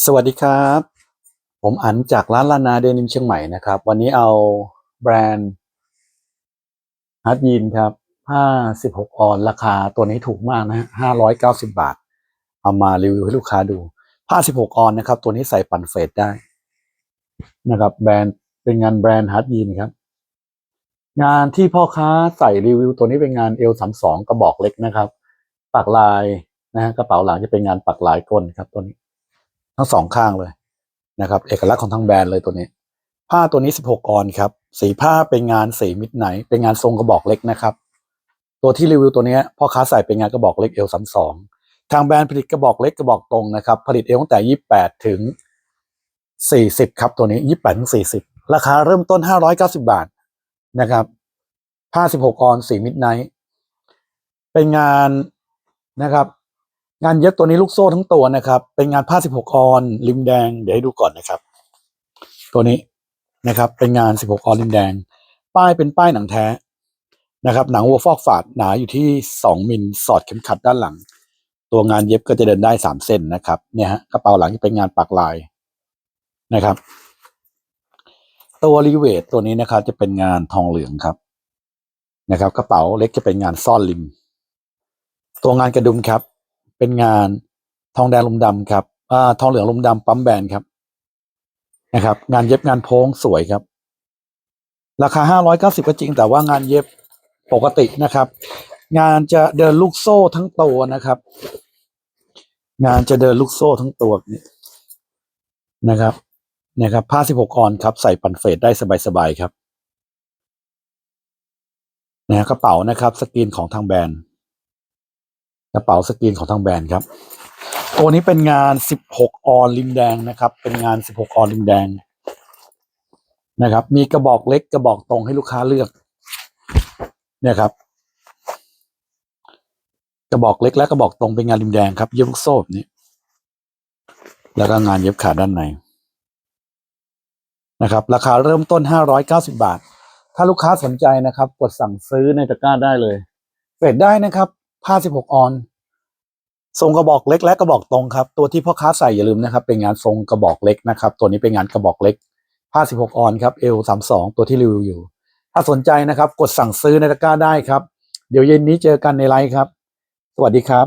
สวัสดีครับ ผมอันจากร้านลานาเดนิมเชียงใหม่นะครับ วันนี้เอาแบรนด์ฮัตยีนครับผ้า16ออนราคาตัวนี้ถูกมากนะฮะ590บาท เอามารีวิวให้ลูกค้าดูผ้า16ออนนะครับ ตัวนี้ใส่ปั่นเฟดได้นะครับแบรนด์เป็นงานแบรนด์ฮัตยีนครับ งานที่พ่อค้าใส่รีวิว ตัวนี้เป็นงานเอลสามสองกระบอกเล็กนะครับ ปักลายนะฮะกระเป๋าหลังจะเป็นงานปักลายก้นครับตัวนี้ ทั้งสองข้างเลยนะครับ เอกลักษณ์ของทางแบรนด์เลยตัวนี้ ผ้าตัวนี้ 16 ออนครับ สีผ้าเป็นงานสีมิดไนท์เป็นงานทรงกระบอกเล็กนะครับ ตัวที่รีวิวตัวนี้พ่อค้าใส่เป็นงานกระบอกเล็กเอลสามสองทางแบรนด์ผลิตกระบอกเล็กกระบอกตรงนะครับ ผลิตเอลตั้งแต่ 28 ถึง 40 ครับตัวนี้ 28 ถึง 40 ราคาเริ่มต้น 590 บาทนะครับผ้า16 ออนสีมิดไนท์เป็นงานนะครับ งานเย็บตัวนี้ลูกโซ่ทั้งตัวนะครับ เป็นงานผ้า 16 ออนริมแดง เดี๋ยวให้ดูก่อนนะครับ ตัวนี้นะครับ เป็นงาน 16 ออนริมแดง ป้ายเป็นป้ายหนังแท้นะครับ หนังวัวฟอกฝาดหนาอยู่ที่ 2 มิลสอดเข็มขัดด้านหลัง ตัวงานเย็บก็จะเดินได้ 3 เส้นนะครับ เนี่ยฮะกระเป๋าหลังจะเป็นงานปักลายนะครับ ตัวรีเวทตัวนี้นะครับ จะเป็นงานทองเหลืองครับ นะครับ กระเป๋าเล็กจะเป็นงานซ่อนริม ตัวงานกระดุมครับ เป็นงานทองแดงลมดำครับอ่าทองเหลืองลมดำปั๊มแบนครับนะครับ งานเย็บงานโพ้งสวยครับ ราคาห้าร้อยเก้าสิบก็จริง แต่ว่างานเย็บปกตินะครับ งานจะเดินลูกโซ่ทั้งตัวนะครับ งานจะเดินลูกโซ่ทั้งตัวนี่นะครับนะครับผ้าสิบหกออนครับใส่ปันเฟดได้สบายๆครับนะฮะกระเป๋านะครับ สกรีนของทางแบรนด์ กระเป๋าสกรีนของทางแบรนด์ครับ ตัวนี้เป็นงาน 16 ออนริมแดงนะครับ เป็นงาน 16 ออนริมแดงนะครับ มีกระบอกเล็กกระบอกตรงให้ลูกค้าเลือก เนี่ยครับ กระบอกเล็กและกระบอกตรงเป็นงานริมแดงครับ เย็บลูกโซ่แบบนี้ แล้วก็งานเย็บขาด้านในนะครับ ราคาเริ่มต้น 590 บาท ถ้าลูกค้าสนใจนะครับ กดสั่งซื้อในตะกร้าได้เลยเฟดได้นะครับผ้า16 ออน ทรงกระบอกเล็กและกระบอกตรงครับ ตัวที่พ่อค้าใส่อย่าลืมนะครับ เป็นงานทรงกระบอกเล็กนะครับ ตัวนี้เป็นงานกระบอกเล็กผ้า16ออนครับเอล32ตัวที่รีวิวอยู่ ถ้าสนใจนะครับ กดสั่งซื้อในตะกร้าได้ครับ เดี๋ยวเย็นนี้เจอกันในไลฟ์ครับ สวัสดีครับ